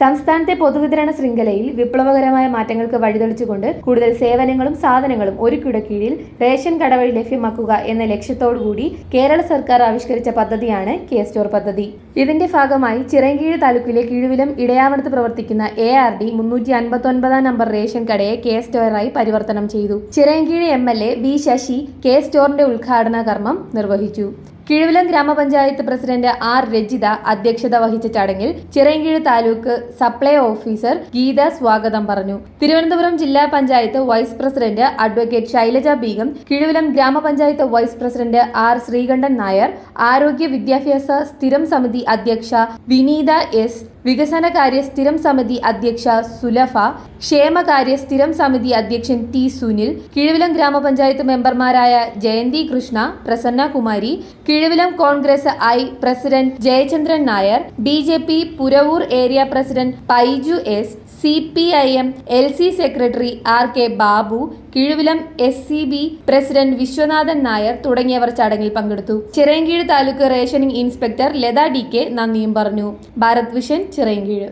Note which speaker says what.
Speaker 1: സംസ്ഥാനത്തെ പൊതുവിതരണ ശൃംഖലയിൽ വിപ്ലവകരമായ മാറ്റങ്ങൾക്ക് വഴിതെളിച്ചുകൊണ്ട് കൂടുതൽ സേവനങ്ങളും സാധനങ്ങളും ഒരു കിടക്കീഴിൽ റേഷൻ കട വഴി ലഭ്യമാക്കുക എന്ന ലക്ഷ്യത്തോടുകൂടി കേരള സർക്കാർ ആവിഷ്കരിച്ച പദ്ധതിയാണ് കെ സ്റ്റോർ പദ്ധതി. ഇതിന്റെ ഭാഗമായി ചിറങ്കീഴ് താലൂക്കിലെ കിഴുവിലം ഇടയാവണത്ത് പ്രവർത്തിക്കുന്ന എ ആർ ഡി മുന്നൂറ്റി അൻപത്തൊൻപതാം നമ്പർ റേഷൻ കടയെ കെ സ്റ്റോറായി പരിവർത്തനം ചെയ്തു. Chirankeezh M L A V Sasi K സ്റ്റോറിന്റെ ഉദ്ഘാടന കർമ്മം നിർവഹിച്ചു. കിഴുവിലം ഗ്രാമപഞ്ചായത്ത് പ്രസിഡന്റ് ആർ രജിത അധ്യക്ഷത വഹിച്ച ചടങ്ങിൽ ചിറയൻകീഴ് താലൂക്ക് സപ്ലൈ ഓഫീസർ ഗീത സ്വാഗതം പറഞ്ഞു. തിരുവനന്തപുരം ജില്ലാ panchayat vice president advocate Shailaja Beegum Kizhuvilam ഗ്രാമപഞ്ചായത്ത് vice president R Sreekantan Nair ആരോഗ്യ വിദ്യാഭ്യാസ സ്ഥിരം സമിതി അധ്യക്ഷ വിനീത എസ് വികസനകാര്യ സ്ഥിരം സമിതി അധ്യക്ഷ സുലഫ ക്ഷേമകാര്യ സ്ഥിരം സമിതി അധ്യക്ഷൻ ടി സുനിൽ കിഴുവിലം ഗ്രാമപഞ്ചായത്ത് മെമ്പർമാരായ Jayanthi Krishna Prasanna Kumari Kizhuvilam Congress I president Jayachandran Nair B Puravoor area president Paiju S C P I M L C secretary R K Babu Kizhuvilam S C B president Viswanathan Nair തുടങ്ങിയവർ ചടങ്ങിൽ പങ്കെടുത്തു. Chirayinkeezh taluk rationing inspector Latha D K നന്ദിയും പറഞ്ഞു. Bharat vision Chirayinkeezhu.